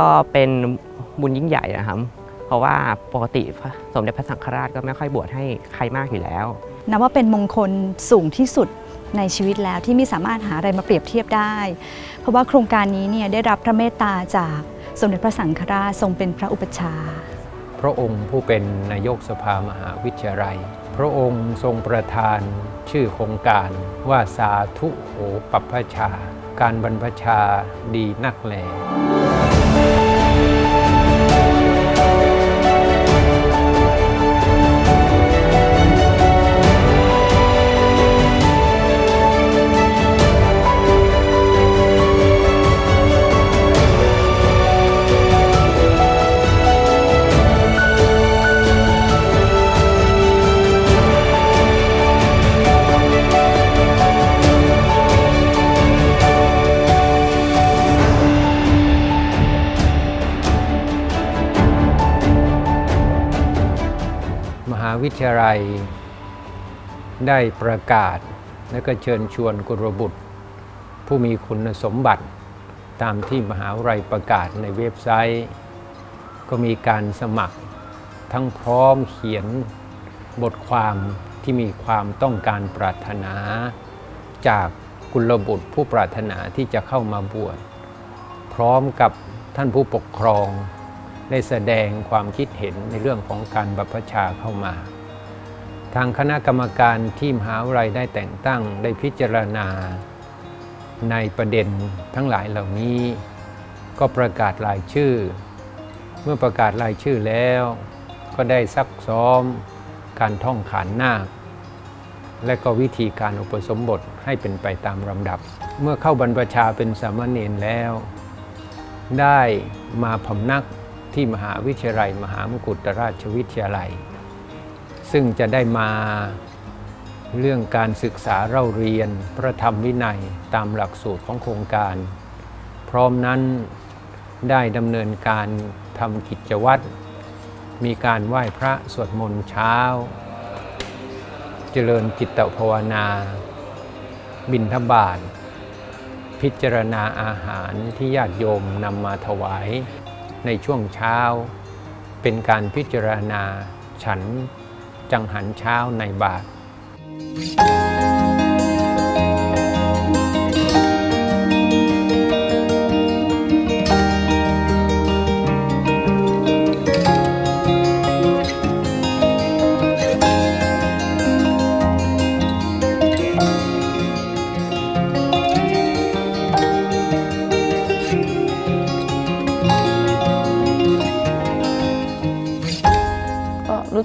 ก็เป็นบุญยิ่งใหญ่นะครับ เพราะว่าปกติพระสมเด็จพระสังฆราชก็ไม่ค่อยบวชให้ใครมากอยู่แล้ว นับว่าเป็นมงคลสูงที่สุดในชีวิตแล้วที่ไม่สามารถหาอะไรมาเปรียบเทียบได้ เพราะว่าโครงการนี้เนี่ยได้รับพระเมตตาจากสมเด็จพระสังฆราชทรงเป็นพระอุปชฌาย์พระองค์ผู้เป็นนายกสภามหาวิทยาลัย พระองค์ทรงประทานชื่อโครงการว่าสาธุโหปัพพชา การบรรพชาดีนักแล มหาวิทยาลัย ได้ประกาศ และก็เชิญชวนกุลบุตร ผู้มีคุณสมบัติ ตามที่มหาวิทยาลัยประกาศในเว็บไซต์ ก็มีการสมัครทั้งพร้อมเขียนบทความที่มีความต้องการปรารถนา จากกุลบุตรผู้ปรารถนาที่จะเข้ามาบวชพร้อมกับท่านผู้ปกครอง ได้แสดงความคิดเห็นในเรื่องของการบัพพชาเข้ามา ทางคณะกรรมการที่มหาวิทยาลัยได้แต่งตั้งได้พิจารณา ในประเด็นทั้งหลายเหล่านี้ ก็ประกาศรายชื่อ เมื่อประกาศรายชื่อแล้ว ก็ได้ซักซ้อม การท่องขานนาคและก็วิธีการอุปสมบทให้เป็นไปตามลำดับ เมื่อเข้าบรรพชาเป็นสามเณรแล้ว ได้มาพำนัก ที่มหาวิทยาลัย มหามกุฏราชวิทยาลัย ซึ่งจะได้มาเรื่องการศึกษาเล่าเรียนพระธรรมวินัยตามหลักสูตรของโครงการ พร้อมนั้นได้ดำเนินการทำกิจวัตร มีการไหว้พระสวดมนต์เช้า เจริญจิตภาวนา บิณฑบาตพิจารณาอาหารที่ญาติโยมนำมาถวาย ในช่วงเช้า เป็นการพิจารณาฉันจังหันเช้าในบาท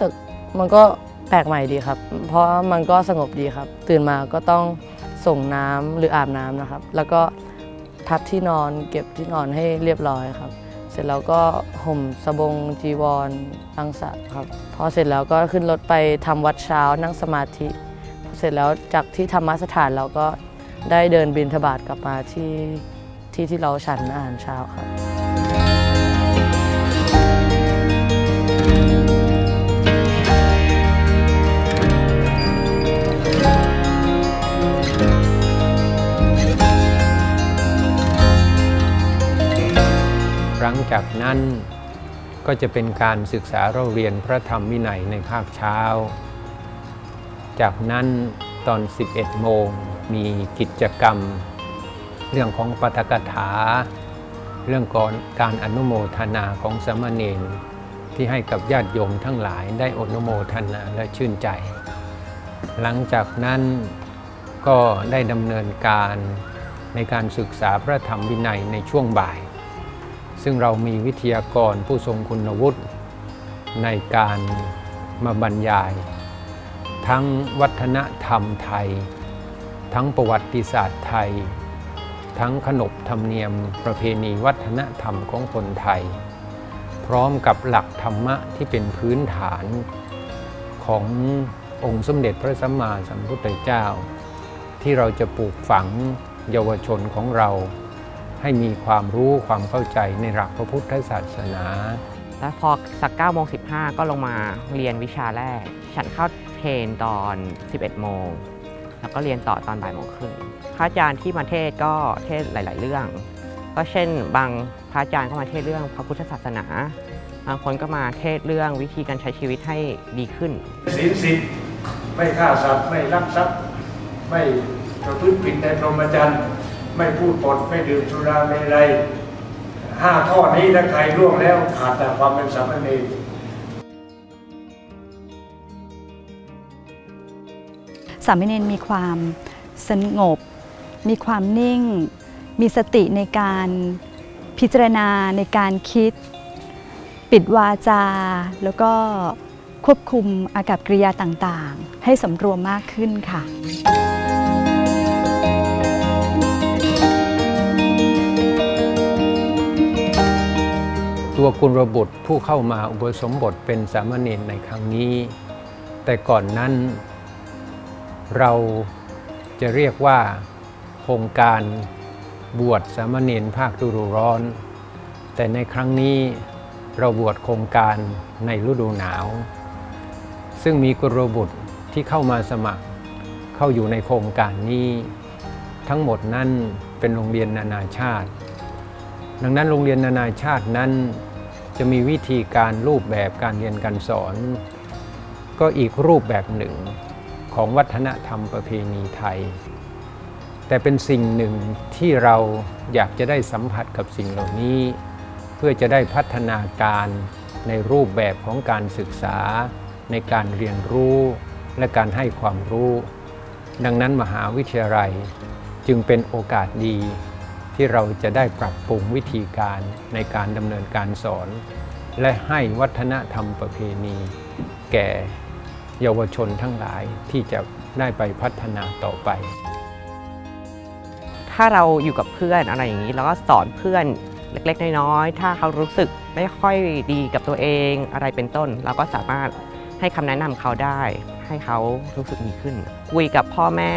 สึกมันก็แปลกใหม่ดีครับ เพราะมันก็สงบดีครับ ตื่นมาก็ต้องส่งน้ำหรืออาบน้ำนะครับ แล้วก็ทับที่นอนเก็บที่นอนให้เรียบร้อยครับ เสร็จแล้วก็ห่มสบงจีวรตังสะครับพอเสร็จแล้วก็ขึ้นรถไปทำวัดเช้านั่งสมาธิ เสร็จแล้วจากที่ธรรมสถานเราก็ได้เดินบินทบาทกลับมาที่ที่ที่เราฉันอาหารเช้าครับ หลังจากนั้นก็จะเป็นการศึกษาเราเรียนพระธรรมวินัยในภาคเช้า จากนั้นตอน 11 โมงมีกิจกรรม เรื่องของปฐกถา เรื่องก่อนการอนุโมทนาของสามเณรที่ให้กับญาติโยมทั้งหลายได้อนุโมทนาและชื่นใจ หลังจากนั้น ก็ได้ดำเนินการในการศึกษาพระธรรมวินัยในช่วงบ่าย ซึ่งเรามีวิทยากรผู้ทรงคุณวุฒิในการมาบรรยาย ทั้งวัฒนธรรมไทย ทั้งประวัติศาสตร์ไทย ทั้งขนบธรรมเนียมประเพณีวัฒนธรรมของคนไทย พร้อมกับหลักธรรมะที่เป็นพื้นฐานขององค์สมเด็จพระสัมมาสัมพุทธเจ้า ที่เราจะปลูกฝังเยาวชนของเรา ให้มีความรู้ความเข้าใจในหลักพระพุทธศาสนา แล้วพอสัก9โมง15ก็ลงมาเรียนวิชาแรก ฉันเข้าเทรนตอน 11 โมง แล้วก็เรียนต่อตอนบ่ายโมงครึ่งพระอาจารย์ที่มาเทศก็เทศหลาย ๆ เรื่อง ก็เช่น บางพระอาจารย์ก็มาเทศน์เรื่องพระพุทธศาสนา บางคนก็มาเทศน์เรื่องวิธีการใช้ชีวิตให้ดีขึ้น ศีลสิบไม่ฆ่าสัตว์ไม่ลักทรัพย์ไม่ ประพฤติผิดในพรหมจรรย์ไม่พูดปดไม่ดื่มสุราเมรัยห้าข้อนี้ถ้าใครล่วงแล้วขาดจากความเป็นสามเณรสามเณรมีความสงบ มีความนิ่ง มีสติในการพิจารณาในการคิด ปิดวาจา แล้วก็ควบคุมอากับกริยาต่างๆ ให้สำรวมมากขึ้นค่ะ ตัวกุลบุตรผู้เข้ามาอุปสมบทเป็นสามเณรในครั้งนี้ แต่ก่อนนั้น เราจะเรียกว่าโครงการบวชสามเณรภาคฤดูร้อน แต่ในครั้งนี้เราบวชโครงการในฤดูหนาว ซึ่งมีกุลบุตรที่เข้ามาสมัครเข้าอยู่ในโครงการนี้ ทั้งหมดนั้นเป็นโรงเรียนนานาชาติ ดังนั้นโรงเรียนนานาชาตินั้น จะมีวิธีการรูปแบบการเรียนการสอน ก็อีกรูปแบบหนึ่งของวัฒนธรรมประเพณีไทย แต่เป็นสิ่งหนึ่งที่เราอยากจะได้สัมผัสกับสิ่งเหล่านี้ เพื่อจะได้พัฒนาการในรูปแบบของการศึกษา ในการเรียนรู้และการให้ความรู้ ดังนั้นมหาวิทยาลัยจึงเป็นโอกาสดี ที่เราจะได้ปรับปรุงวิธีการในการดำเนินการสอน และให้วัฒนธรรมประเพณี แก่เยาวชนทั้งหลายที่จะได้ไปพัฒนาต่อไป ถ้าเราอยู่กับเพื่อนอะไรอย่างนี้แล้วก็สอนเพื่อนเล็กๆ น้อยๆ ถ้าเขารู้สึกไม่ค่อยดีกับตัวเองอะไรเป็นต้น เราก็สามารถให้คำแนะนำเขาได้ ให้เขารู้สึกดีขึ้น คุยกับพ่อแม่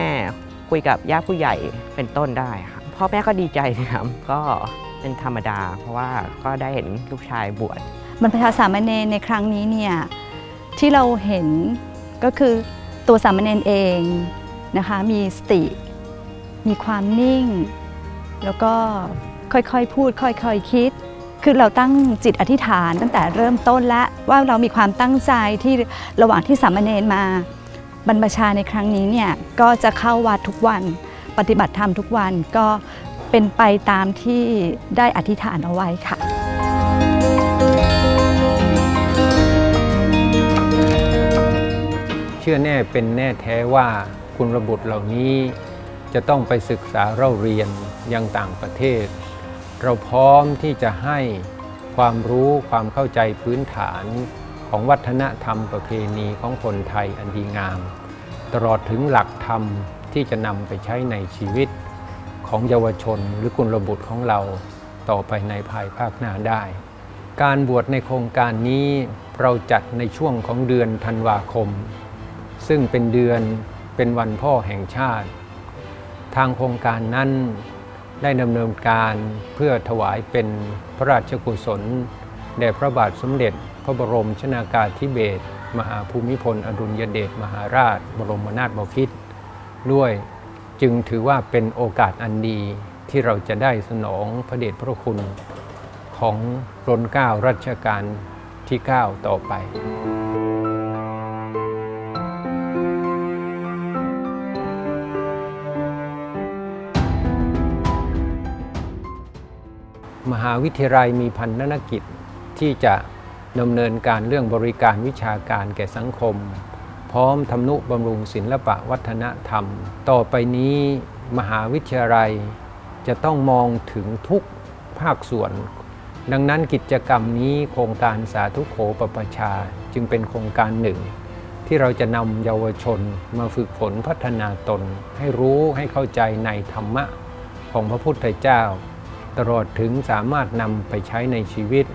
คุยกับญาติผู้ใหญ่เป็นต้นได้ครับ พ่อแม่ก็ดีใจนะครับ ก็เป็นธรรมดา เพราะว่าก็ได้เห็นลูกชายบวชบรรพชาสามเณรในครั้งนี้เนี่ยที่เราเห็นก็คือตัวสามเณรเองนะคะมีสติ มีความนิ่ง แล้วก็ค่อยๆพูด ค่อยๆคิด คือเราตั้งจิตอธิษฐานตั้งแต่เริ่มต้นและว่าเรามีความตั้งใจที่ระหว่างที่สามเณรมาบรรพชาในครั้งนี้เนี่ยก็จะเข้าวัดทุกวัน ปฏิบัติธรรมทุกวันก็เป็นไปตามที่ได้อธิษฐานเอาไว้ค่ะเชื่อแน่เป็นแน่แท้ว่าคุณระบุตรเหล่านี้จะต้องไปศึกษาเล่าเรียนยังต่างประเทศ เราพร้อมที่จะให้ความรู้ความเข้าใจพื้นฐานของวัฒนธรรมประเพณีของคนไทยอันดีงาม ตลอดถึงหลักธรรม ที่จะนำไปใช้ในชีวิตของเยาวชนหรือกุลบุตรของเราต่อไปในภายภาคหน้าได้ การบวชในโครงการนี้เราจัดในช่วงของเดือนธันวาคม ซึ่งเป็นเดือนเป็นวันพ่อแห่งชาติ ทางโครงการนั้นได้ดำเนินการเพื่อถวายเป็นพระราชกุศลแด่พระบาทสมเด็จ พระบรมชนากาธิเบศรมหาภูมิพล อดุลยเดชมหาราช บรมนาถบพิตร ด้วย จึงถือว่าเป็นโอกาสอันดีที่เราจะได้สนองพระเดชพระคุณของรนเก้ารัชกาลที่ 9 ต่อไปมหาวิทยาลัยมีพันธกิจที่จะดำเนินการเรื่องบริการวิชาการแก่สังคม พร้อมทำนุบำรุงศิลปะวัฒนธรรม ต่อไปนี้มหาวิทยาลัยจะต้องมองถึงทุกภาคส่วน ดังนั้นกิจกรรมนี้โครงการสาธุโขปปชาจึงเป็นโครงการหนึ่ง ที่เราจะนำเยาวชนมาฝึกฝนพัฒนาตน ให้รู้ให้เข้าใจในธรรมะของพระพุทธเจ้า ตลอดถึงสามารถนำไปใช้ในชีวิต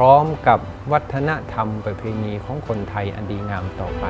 ร้อมกับวัฒนธรรมประเพณีของคนไทยอันดีงามต่อไป